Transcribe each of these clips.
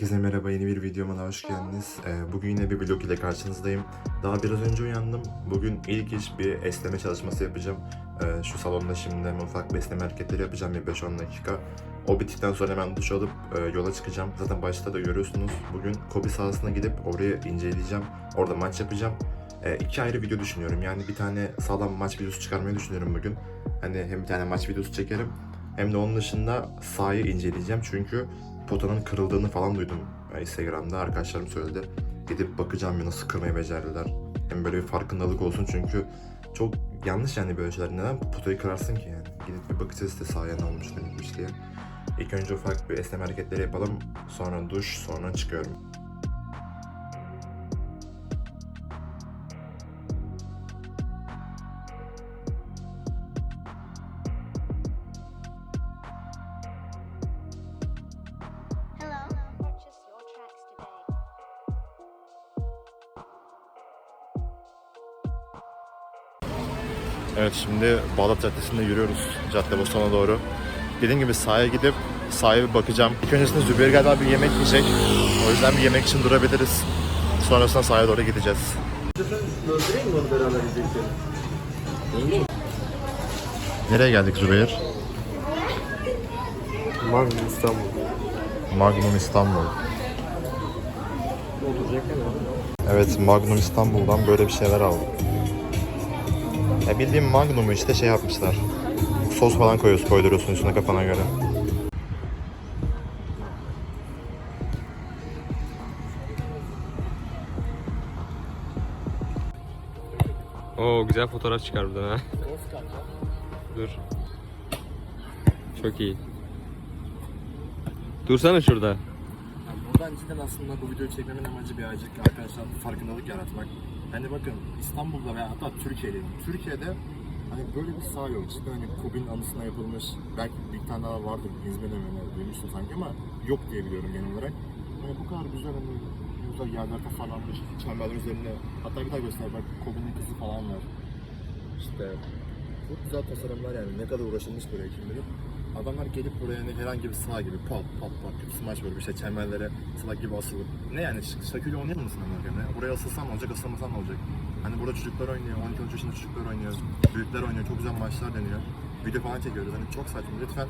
Herkese merhaba, yeni bir videoma daha hoş geldiniz. Ee, bugün yine bir vlog ile karşınızdayım. Daha biraz önce uyandım. Bugün ilk iş bir esneme çalışması yapacağım. Ee, şu salonda şimdi hemen ufak bir esneme hareketleri yapacağım bir 5-10 dakika. O bittikten sonra hemen duş alıp e, yola çıkacağım. Zaten başta da görüyorsunuz. Bugün Kobe sahasına gidip orayı inceleyeceğim. Orada maç yapacağım. E, iki ayrı video düşünüyorum. Yani bir tane sağlam maç videosu çıkarmayı düşünüyorum bugün. Hani hem bir tane maç videosu çekerim. Hem de onun dışında sahayı inceleyeceğim. Çünkü potanın kırıldığını falan duydum Instagram'da. Arkadaşlarım söyledi. Gidip bakacağım ya nasıl kırmayı becerdiler. Hem böyle bir farkındalık olsun çünkü çok yanlış yani böyle şeyler. Neden potayı kırarsın ki yani? Gidip bir bakacağız işte sahaya ne olmuş ne bitmiş diye. İlk önce ufak bir esneme hareketleri yapalım. Sonra duş, sonra çıkıyorum. Evet şimdi Bağdat Caddesi'nde yürüyoruz Caddebostan'a doğru. Dediğim gibi sahaya gidip sahaya bir bakacağım. İlk öncesinde Zübeyir galiba bir yemek yiyecek. O yüzden bir yemek için durabiliriz. Sonrasında sahaya doğru gideceğiz. Öldüreyim mi onu beraber yiyecekleri? Yenge. Nereye geldik Zübeyir? Magnum İstanbul. Magnum İstanbul. Evet Magnum İstanbul'dan böyle bir şeyler aldık. Ya bildiğim Magnum'u işte şey yapmışlar. Sos falan koyuyorsun, koyduruyorsun üstüne kafana göre. Oo güzel fotoğraf çıkar buradan ha. Dur. Çok iyi. Dursana şurada. Yani buradan cidden aslında bu videoyu çekmemin amacı birazcık arkadaşlar farkındalık yaratmak. Hani bakın İstanbul'da veya hatta Türkiye'de, Türkiye'de hani böyle bir saha yok. Cidden hani Kobe'nin anısına yapılmış, belki bir tane daha vardır İzmir'de mi duymuştum sanki ama yok diye biliyorum genel olarak. Hani bu kadar güzel hani güzel yerler tasarlanmış, çemberler üzerine hatta bir daha göster bak Kobe'nin kızı falan var. İşte çok güzel tasarımlar yani ne kadar uğraşılmış buraya kim bilir. Adamlar gelip buraya hani herhangi bir saha gibi pat pat pat bir smaç böyle bir şey çemberlere salak gibi asılıp ne yani Ş- Şakir'le oynayalım mısın ama yani? Buraya asılsan ne olacak asılmasan ne olacak? Hani burada çocuklar oynuyor, 12-13 yaşında çocuklar oynuyor, büyükler oynuyor, çok güzel maçlar deniyor. Video falan çekiyoruz hani çok saçma lütfen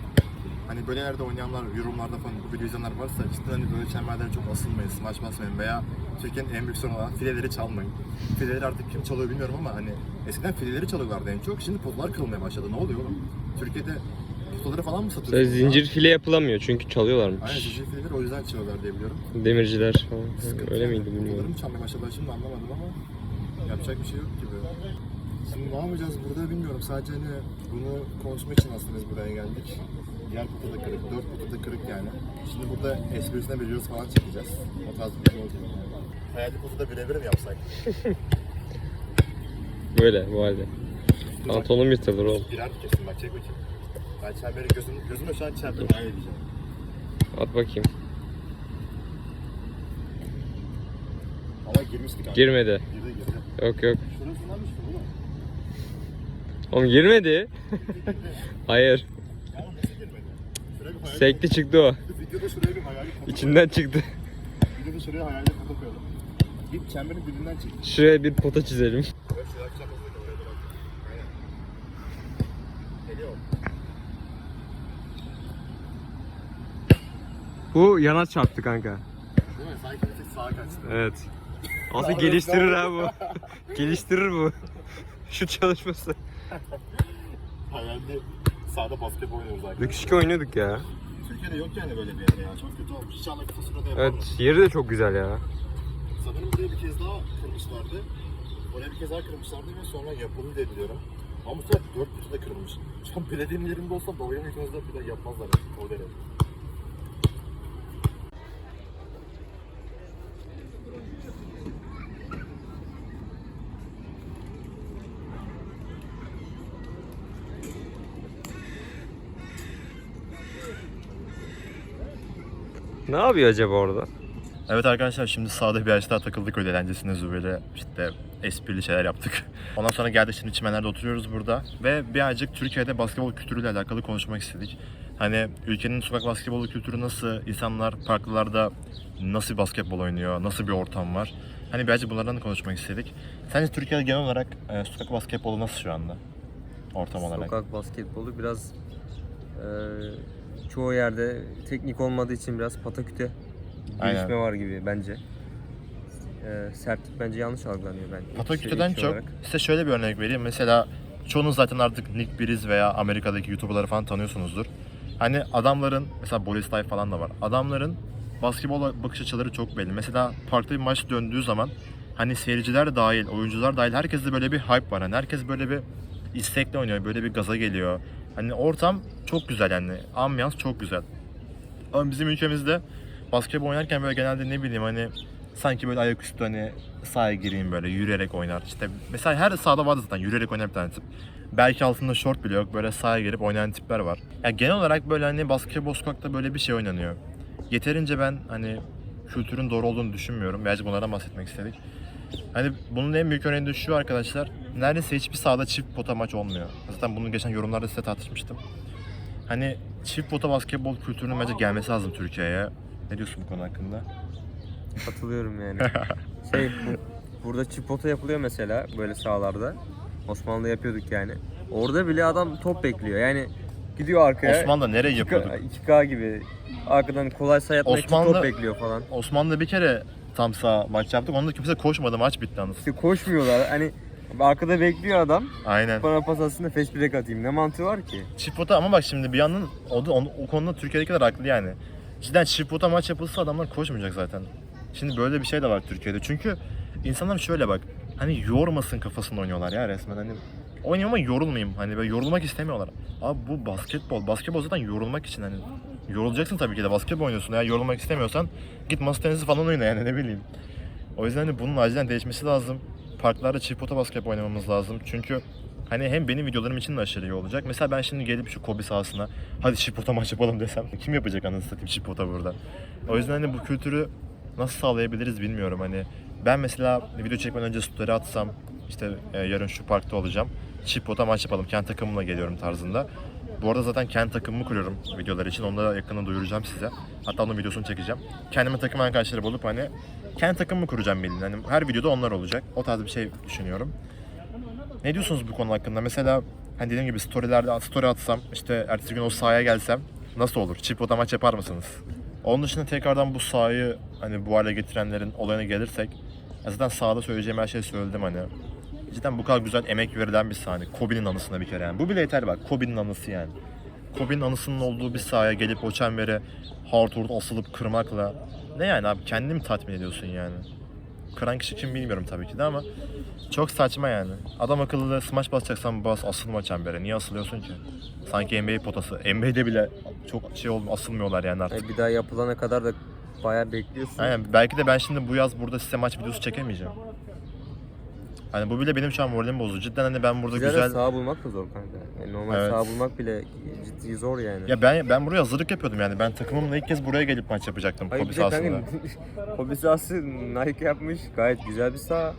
Hani böyle yerde oynayanlar, yorumlarda falan bu videoyu izleyenler varsa cidden hani böyle çemberlere çok asılmayın, smaç basmayın veya Türkiye'nin en büyük sorunu olan fileleri çalmayın. Fileleri artık kim çalıyor bilmiyorum ama hani eskiden fileleri çalıyorlardı en çok. Şimdi potalar kırılmaya başladı. Ne oluyor oğlum? Türkiye'de potaları falan mı Sadece satıyorsunuz? zincir file yapılamıyor çünkü Aynen çalıyorlarmış. zincir fileleri o yüzden çalıyorlar diye biliyorum. Demirciler falan. Sıkıntı Öyle yani. miydi bilmiyorum. mı çalmaya başladılar şimdi anlamadım ama yapacak bir şey yok gibi. Şimdi ne yapacağız burada bilmiyorum. Sadece hani bunu konuşmak için aslında biz buraya geldik. Diğer kutu da kırık, dört kutu da kırık yani. Şimdi burada esprisine reels falan çekeceğiz. O tarz bir şey olacak. Hayali kutuda birebir mi yapsak? Böyle bu halde. Pantolonum yırtılır oğlum. Birer kesin bak çek bakayım. Ben çemberi gözüm, gözüme şu an çemberi hayal edeceğim. At bakayım. Ama girmiştik abi. Girmedi. Girdi girdi. Yok yok. Şurasından düştü oğlum. Oğlum girmedi. Hayır. Ya oğlum nasıl girmedi? Şuraya bir hayal Sekti çıktı o. Videoda şuraya bir hayali kutu İçinden çıktı. Videoda şuraya hayali kutu koyalım. Git çemberin dibinden çek. Şuraya bir pota çizelim. Evet şuraya akşam hızlı oraya da bak. Aynen. Geliyor. Bu yana çarptı kanka. Değil mi? Sanki bir tek sağa kaçtı. Evet. Aslında geliştirir ha bu. geliştirir bu. Şu çalışması. Hayalde sağda basketbol oynuyoruz arkadaşlar. Küçük oynuyorduk ya. Türkiye'de yok yani böyle bir yer ya. Çok kötü olmuş. İnşallah kısa sürede yapalım. Evet yeri de çok güzel ya. Sanırım buraya bir kez daha kırmışlardı. Oraya bir kez daha kırmışlardı ve sonra yapıldı diye biliyorum. Ama bu sefer dört kutu da kırılmış. Şu an belediyenin yerinde olsa babamın bir daha yapmazlar o derece. Ne yapıyor acaba orada? Evet arkadaşlar şimdi sağda bir ağaçta takıldık öyle eğlencesine böyle işte esprili şeyler yaptık. Ondan sonra geldik şimdi çimenlerde oturuyoruz burada ve birazcık Türkiye'de basketbol kültürüyle alakalı konuşmak istedik. Hani ülkenin sokak basketbolu kültürü nasıl, insanlar parklarda nasıl basketbol oynuyor, nasıl bir ortam var. Hani birazcık bunlardan da konuşmak istedik. Sence Türkiye'de genel olarak e, sokak basketbolu nasıl şu anda? Ortam olarak. Sokak basketbolu biraz e, çoğu yerde teknik olmadığı için biraz pataküte Aynen. gelişme var gibi bence. E, sertlik bence yanlış algılanıyor ben. Pataküteden çok olarak. size şöyle bir örnek vereyim. Mesela çoğunuz zaten artık Nick Biriz veya Amerika'daki YouTuber'ları falan tanıyorsunuzdur. Hani adamların mesela Boris Life falan da var. Adamların basketbol bakış açıları çok belli. Mesela parkta bir maç döndüğü zaman hani seyirciler dahil, oyuncular dahil herkeste böyle bir hype var. Hani herkes böyle bir istekle oynuyor, böyle bir gaza geliyor. Hani ortam çok güzel yani. Ambiyans çok güzel. Ama bizim ülkemizde basketbol oynarken böyle genelde ne bileyim hani sanki böyle ayaküstü hani sahaya gireyim böyle yürüyerek oynar. İşte mesela her sahada vardı zaten yürüyerek oynayan bir tane tip. Belki altında short bile yok böyle sahaya girip oynayan tipler var. Yani genel olarak böyle hani basketbol sokakta böyle bir şey oynanıyor. Yeterince ben hani kültürün doğru olduğunu düşünmüyorum. Birazcık bunlardan bahsetmek istedik. Hani bunun en büyük örneği de şu arkadaşlar. Neredeyse hiçbir sahada çift pota maç olmuyor. Zaten bunu geçen yorumlarda size tartışmıştım. Hani çift pota basketbol kültürünün bence gelmesi lazım Türkiye'ye. Ne diyorsun bu konu hakkında? Katılıyorum yani. şey bu, burada çipota yapılıyor mesela böyle sahalarda. Osmanlı'da yapıyorduk yani. Orada bile adam top bekliyor. Yani gidiyor arkaya. Osmanlı'da nereye yapıyorduk? 2K gibi. Arkadan kolay sayı atmak için Osmanlı- top bekliyor falan. Osmanlı'da bir kere tam sağ maç yaptık. Onda kimse koşmadı. Maç bitti anasını. İşte koşmuyorlar. Hani arkada bekliyor adam. Aynen. Bana pas atsın da fast break atayım. Ne mantığı var ki? Çift pota ama bak şimdi bir yandan o, da, o, konuda Türkiye'dekiler haklı yani. Cidden çift pota maç yapılsa adamlar koşmayacak zaten. Şimdi böyle bir şey de var Türkiye'de. Çünkü insanlar şöyle bak. Hani yormasın kafasında oynuyorlar ya resmen. Hani oynayayım ama yorulmayayım. Hani böyle yorulmak istemiyorlar. Abi bu basketbol. Basketbol zaten yorulmak için hani. Yorulacaksın tabii ki de basketbol oynuyorsun. Eğer yorulmak istemiyorsan git masa tenisi falan oyna yani ne bileyim. O yüzden hani bunun acilen değişmesi lazım. Parklarda çift pota basketbol oynamamız lazım. Çünkü hani hem benim videolarım için de aşırı iyi olacak. Mesela ben şimdi gelip şu Kobe sahasına hadi çift pota maç yapalım desem kim yapacak anasını satayım çift pota burada. O yüzden hani bu kültürü nasıl sağlayabiliriz bilmiyorum hani. Ben mesela video çekmeden önce story atsam işte e, yarın şu parkta olacağım. Çift pota maç yapalım. Kendi takımımla geliyorum tarzında. Bu arada zaten kendi takımımı kuruyorum videolar için. Onu da yakında duyuracağım size. Hatta onun videosunu çekeceğim. Kendime takım arkadaşları bulup hani kendi takımımı kuracağım bildiğin. Hani her videoda onlar olacak. O tarz bir şey düşünüyorum. Ne diyorsunuz bu konu hakkında? Mesela hani dediğim gibi storylerde story atsam işte ertesi gün o sahaya gelsem nasıl olur? Çift pota maç yapar mısınız? Onun dışında tekrardan bu sahayı hani bu hale getirenlerin olayına gelirsek zaten sahada söyleyeceğim her şeyi söyledim hani. Cidden bu kadar güzel emek verilen bir sahne. Kobe'nin anısına bir kere yani. Bu bile yeter bak. Kobe'nin anısı yani. Kobe'nin anısının olduğu bir sahaya gelip o çembere hardwood asılıp kırmakla ne yani abi kendini mi tatmin ediyorsun yani? Kıran kişi kim bilmiyorum tabii ki de ama çok saçma yani. Adam akıllı da smaç basacaksan bas asılma çembere. Niye asılıyorsun ki? Sanki NBA potası. NBA'de bile çok şey olmuyor, asılmıyorlar yani artık. Yani bir daha yapılana kadar da bayağı bekliyorsun. Aynen belki de ben şimdi bu yaz burada size maç videosu çekemeyeceğim. Hani bu bile benim şu an moralimi bozuyor. Cidden hani ben burada Güzel, güzel... saha bulmak da zor kanka. Yani normal Evet. saha bulmak bile ciddi zor yani. Ya ben ben buraya hazırlık yapıyordum yani. Ben takımımla ilk kez buraya gelip maç yapacaktım Hayır, Kobe bir de kanka, sahasında. Kobe sahası Nike yapmış. Gayet güzel bir saha.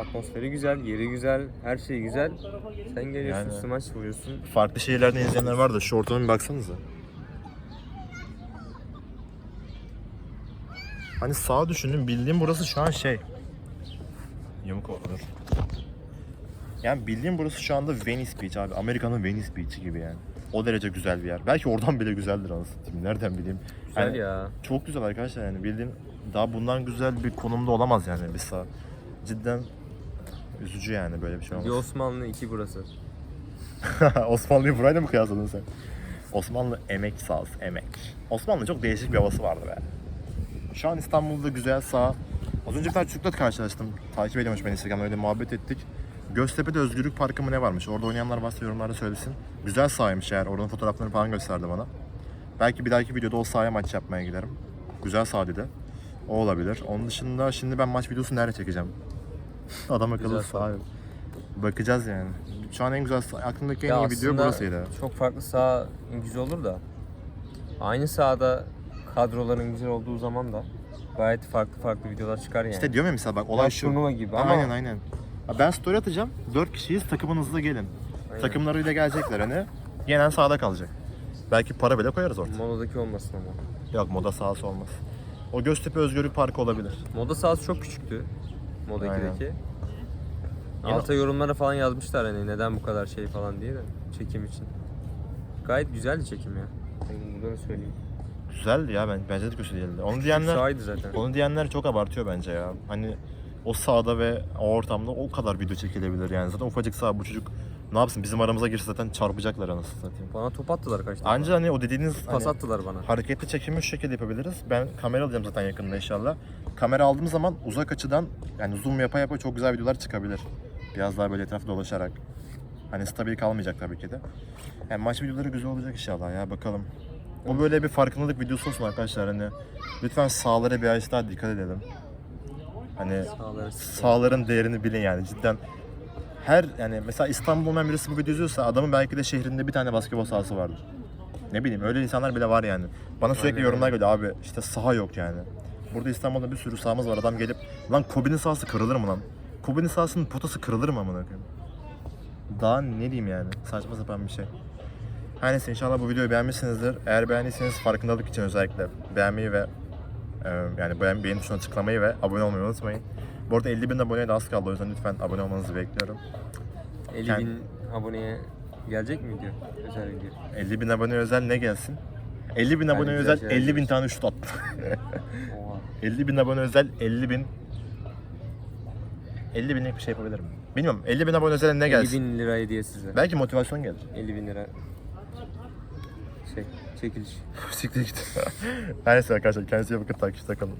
Atmosferi güzel, yeri güzel, her şey güzel. Sen geliyorsun, Yani- smaç vuruyorsun. Farklı şehirlerden izleyenler var da şu ortama bir baksanıza. Hani sağa düşündüm bildiğim burası şu an şey. Yamuk olur. Yani bildiğim burası şu anda Venice Beach abi. Amerika'nın Venice Beach'i gibi yani. O derece güzel bir yer. Belki oradan bile güzeldir anasını. Nereden bileyim. Güzel Yani ya. Çok güzel arkadaşlar yani bildiğin daha bundan güzel bir konumda olamaz yani bir saha. Cidden üzücü yani böyle bir şey Bir olması. Osmanlı, iki burası. Osmanlı'yı burayla mı kıyasladın sen? Osmanlı emek sahası, emek. Osmanlı çok değişik bir havası vardı be. Şu an İstanbul'da güzel sağ. Az önce bir tane çocukla karşılaştım. Takip ediyormuş beni Instagram'da öyle muhabbet ettik. Göztepe'de Özgürlük Parkı mı ne varmış? Orada oynayanlar varsa yorumlarda söylesin. Güzel sahaymış eğer. Oradan fotoğraflarını falan gösterdi bana. Belki bir dahaki videoda o sahaya maç yapmaya giderim. Güzel saha dedi. O olabilir. Onun dışında şimdi ben maç videosu nerede çekeceğim? Adam akıllı saha. yok. Bakacağız yani. Şu an en güzel aklımdaki en iyi video aslında burasıydı. Çok farklı saha güzel olur da. Aynı sahada kadroların güzel olduğu zaman da gayet farklı farklı videolar çıkar yani. İşte diyorum ya mesela bak olay şu. turnuva gibi ama Aynen aynen. Ya Ben story atacağım. 4 kişiyiz takımınızla gelin. Aynen. Takımlarıyla gelecekler hani. Yenen sağda kalacak. Belki para bile koyarız ortaya. Moda'daki olmasın ama. Yok moda sahası olmaz. O Göztepe Özgürlük Parkı olabilir. Moda sahası çok küçüktü. Moda Aynen. 2'deki. Yine- Alta yorumlara falan yazmışlar hani neden bu kadar şey falan diye de çekim için. Gayet güzeldi çekim ya. Ben buradan söyleyeyim. Güzeldi ya ben bence de kötü değildi. Onu diyenler sahaydı zaten. onu diyenler çok abartıyor bence ya. Hani o sahada ve o ortamda o kadar video çekilebilir yani. Zaten ufacık saha bu çocuk ne yapsın bizim aramıza girse zaten çarpacaklar anasını satayım. Bana top attılar kaç defa. Anca hani o dediğiniz Pas hani, attılar bana. hareketli çekimi şu şekilde yapabiliriz. Ben kamera alacağım zaten yakında inşallah. Kamera aldığım zaman uzak açıdan yani zoom yapa yapa çok güzel videolar çıkabilir. Biraz daha böyle etrafta dolaşarak. Hani stabil kalmayacak tabii ki de. Yani maç videoları güzel olacak inşallah ya bakalım. Bu böyle bir farkındalık videosu olsun arkadaşlar hani. Lütfen sağlara birazcık daha dikkat edelim. Hani Sağları sağların değerini bilin yani cidden. Her yani mesela İstanbul'da olmayan birisi bu videoyu izliyorsa adamın belki de şehrinde bir tane basketbol sahası vardır. Ne bileyim öyle insanlar bile var yani. Bana sürekli Aynen yorumlar geliyor abi işte saha yok yani. Burada İstanbul'da bir sürü sahamız var adam gelip lan Kobe'nin sahası kırılır mı lan? Kobe'nin sahasının potası kırılır mı amına koyayım? Daha ne diyeyim yani saçma sapan bir şey. Her neyse inşallah bu videoyu beğenmişsinizdir. Eğer beğendiyseniz farkındalık için özellikle beğenmeyi ve e, yani beğen, beğeni tuşuna tıklamayı ve abone olmayı unutmayın. Bu arada 50 bin aboneye de az kaldı o yüzden lütfen abone olmanızı bekliyorum. 50 Kend- bin aboneye gelecek mi video? Özel video. 50 bin abone özel ne gelsin? 50 bin abone güzel özel şeyler 50 bin tane şut attım. Oha. 50 bin abone özel 50 bin 50 binlik bir şey yapabilirim. Bilmiyorum 50 bin abone özel ne 50 gelsin? bin lira hediye size. Belki motivasyon gelir. 50 bin lira şey çekiliş. Siktir git. Her neyse arkadaşlar kendinize iyi bakın takipte kalın.